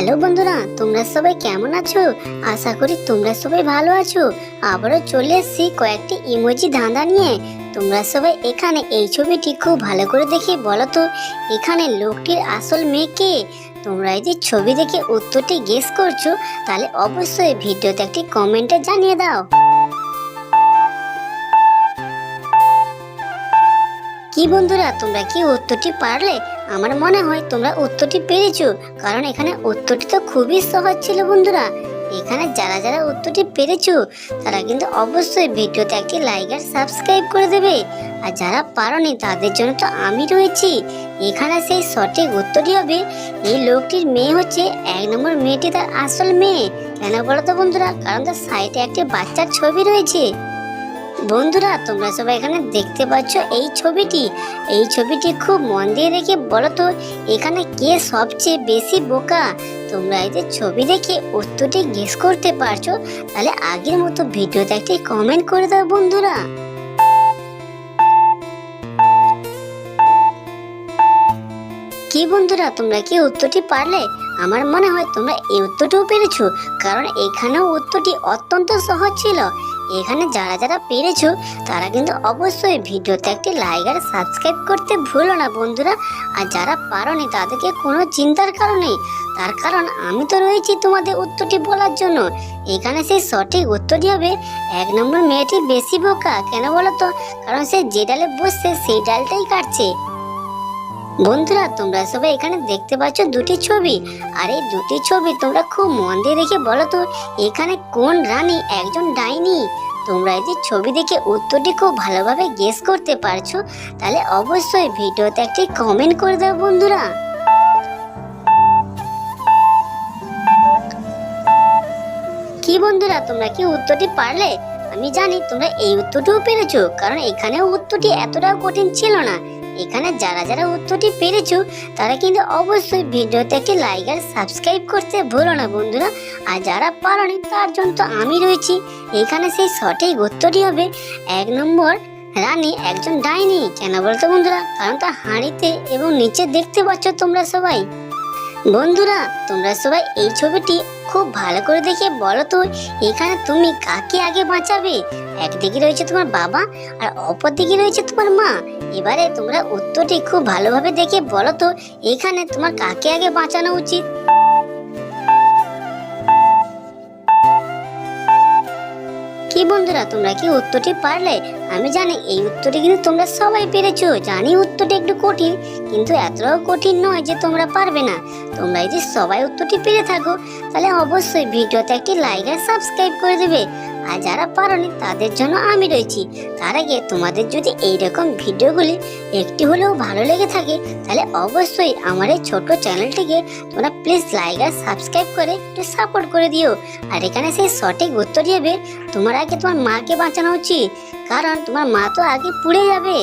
Hello বন্ধুরা, তোমরা সবাই কেমন আছো? আশা করি তোমরা সবাই ভালো আছো। আবারও চলে এসছি কয়েকটি ইমোজি ধাঁধা নিয়ে। তোমরা সবাই এখানে এই ছবিটি খুব ভালো করে দেখে বলো তো, এখানে লোকটির আসল মেয়ে কে? তোমরা যদি ছবি দেখে উত্তরটি গেস করছ, তাহলে অবশ্যই ভিডিওতে একটি কমেন্টে জানিয়ে দাও। কি বন্ধুরা, তোমরা কি উত্তরটি পারলে? আমার মনে হয় তোমরা উত্তরটি পেরেছ, কারণ এখানে উত্তরটি তো খুবই সহজ ছিল বন্ধুরা। এখানে যারা যারা উত্তরটি পেরেছ, তারা কিন্তু অবশ্যই ভিডিওতে একটি লাইক আর সাবস্ক্রাইব করে দেবে। আর যারা পারোনি, তাদের জন্য তো আমি রয়েছি। এখানে সেই সঠিক উত্তরটি হবে, এই লোকটির মেয়ে হচ্ছে এক নম্বর মেয়েটি, তার আসল মেয়ে। কেন বলো তো বন্ধুরা, কারণ তার সাইডে একটি বাচ্চার ছবি রয়েছে। বন্ধুরা, তোমরা সবাই এখানে দেখতে পাচ্ছ এই ছবিটি। এই ছবিটি খুব মন দিয়ে দেখে বলো তো, এখানে কে সবচেয়ে বেশি বোকা? তোমরা এদের ছবি দেখে উত্তরটি গেস করতে পারছ, তাহলে আগের মতো ভিডিওতে একটি কমেন্ট করে দাও বন্ধুরা। কি বন্ধুরা, তোমরা কি উত্তরটি পারলে? আমার মনে হয় তোমরা এই উত্তরটিও পেরেছ, কারণ এখানেও উত্তরটি অত্যন্ত সহজ ছিল। এখানে যারা যারা পেরেছ, তারা কিন্তু অবশ্যই ভিডিওতে একটি লাইক আর সাবস্ক্রাইব করতে ভুলো না বন্ধুরা। আর যারা পারোনি, তাদেরকে কোনো চিন্তার কারণ তার কারণ আমি তো রয়েছি তোমাদের উত্তরটি বলার জন্য। এখানে সেই সঠিক উত্তরটি হবে, এক নম্বর মেয়েটি বেশি বোকা। কেন বলো তো? কারণ সে যে ডালে বসছে, সেই ডালটাই কাটছে। বন্ধুরা, তোমরা সবাই এখানে দেখতে পাচ্ছ দুটি ছবি। আর এই দুটি ছবি তোমরা খুব মন দিয়ে দেখে বলো তো, এখানে কোন রানী একজন ডাইনি? তোমরা যদি ছবি দেখে উত্তরটি খুব ভালোভাবে গেস করতে পারছ, তাহলে অবশ্যই ভিডিওতে একটি কমেন্ট করে দাও বন্ধুরা। কি বন্ধুরা, তোমরা কি উত্তরটি পারলে? আমি জানি তোমরা এই উত্তরটিও পেরেছ, কারণ এখানেও উত্তরটি এতটাও কঠিন ছিল না। এখানে যারা যারা উত্তরটি পেরেছ, তারা কিন্তু অবশ্যই ভিডিওতে একটি লাইক আর সাবস্ক্রাইব করতে ভুলো না বন্ধুরা। আর যারা পারোনি, তার জন্য তো আমি রয়েছি। এখানে সেই সঠিক উত্তরটি হবে, এক নম্বর রানী একজন ডাইনি। কেন বলতো বন্ধুরা? কারণ তার হাঁড়িতে এবং নিচে দেখতে পাচ্ছ তোমরা সবাই। বন্ধুরা, তোমরা সবাই এই ছবিটি খুব ভালো করে দেখে বলো তো, এখানে তুমি কাকে আগে বাঁচাবে? একদিকে রয়েছে তোমার বাবা, আর অপর দিকে রয়েছে তোমার মা। এবারে তোমরা উত্তরটি খুব ভালোভাবে দেখে বলো তো, এখানে তোমার কাকে আগে বাঁচানো উচিত? কি বন্ধুরা, তোমরা কি উত্তরটি পারলে? আমি জানি এই উত্তরটি কিন্তু তোমরা সবাই পেরেছ, জানি উত্তরটি একটু কঠিন, কিন্তু এতটাও কঠিন নয় যে তোমরা পারবে না। তোমরা যদি সবাই উত্তরটি পেরে থাকো, তাহলে অবশ্যই ভিডিওতে একটি লাইক আর সাবস্ক্রাইব করে দেবে। আর যারা পারোনি তাদের জন্য আমি রয়েছি। তার আগে তোমাদের যদি এই রকম ভিডিওগুলি একটি হলেও ভালো লেগে থাকে, তাহলে অবশ্যই আমার এই ছোট চ্যানেলটিকে তোমরা প্লিজ লাইক আর সাবস্ক্রাইব করে একটু সাপোর্ট করে দিও। আর এখানে সেই সঠিক উত্তর দেবে, তোমার আগে তোমার মাকে বাঁচানো উচিত। কারণ তোমার মা তো আগে পুড়ে যাবে।